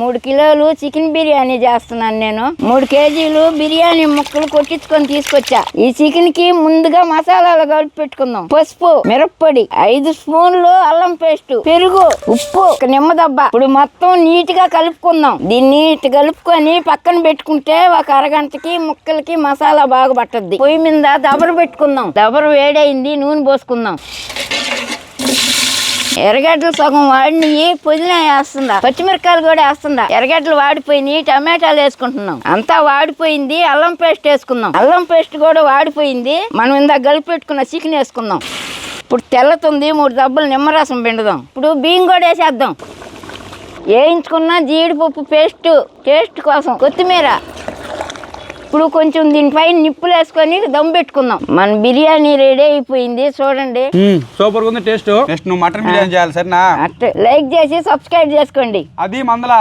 మూడు కిలోలు చికెన్ బిర్యానీ చేస్తున్నాను నేను. మూడు కేజీలు బిర్యానీ ముక్కలు కొట్టించుకొని తీసుకొచ్చా. ఈ చికెన్కి ముందుగా మసాలాలు కలిపి పెట్టుకుందాం. పసుపు మిరప్పొడి ఐదు స్పూన్లు అల్లం పేస్ట్ పెరుగు ఉప్పు ఒక నిమ్మదబ్బ ఇప్పుడు మొత్తం నీట్గా కలుపుకుందాం. దీన్ని నీట్ కలుపుకొని పక్కన పెట్టుకుంటే ఒక అరగంటకి ముక్కలకి మసాలా బాగా పట్టద్ది. పొయ్యి మీద దబర పెట్టుకుందాం. దబర వేడైంది నూనె పోసుకుందాం. ఎర్రగడ్డలు సగం వాడిని పుదీనా వేస్తుందా? పచ్చిమిరకాయలు కూడా వేస్తుందా? ఎర్రగడ్డలు వాడిపోయినాయి టమాటాలు వేసుకుంటున్నాం. అంతా వాడిపోయింది అల్లం పేస్ట్ వేసుకుందాం. అల్లం పేస్ట్ కూడా వాడిపోయింది మనం ఇందాక గలిపెట్టుకున్న చికెన్ వేసుకుందాం. ఇప్పుడు తెల్లతుంది మూడు దెబ్బలు నిమ్మరసం పిండుదాం. ఇప్పుడు బియ్యం కూడా వేసేద్దాం. వేయించుకున్న జీడిపప్పు పేస్ట్ టేస్ట్ కోసం కొత్తిమీర. ఇప్పుడు కొంచెం దీనిపైన నిప్పులు వేసుకొని దమ్ పెట్టుకుందాం. మన బిర్యానీ రెడీ అయిపోయింది చూడండి. సూపర్ ఉంది టేస్ట్. నెక్స్ట్ నువ్వు మటన్ బిర్యానీ చేయాలి సరేనా? లైక్ చేసి సబ్స్క్రైబ్ చేసుకోండి. అది మందల.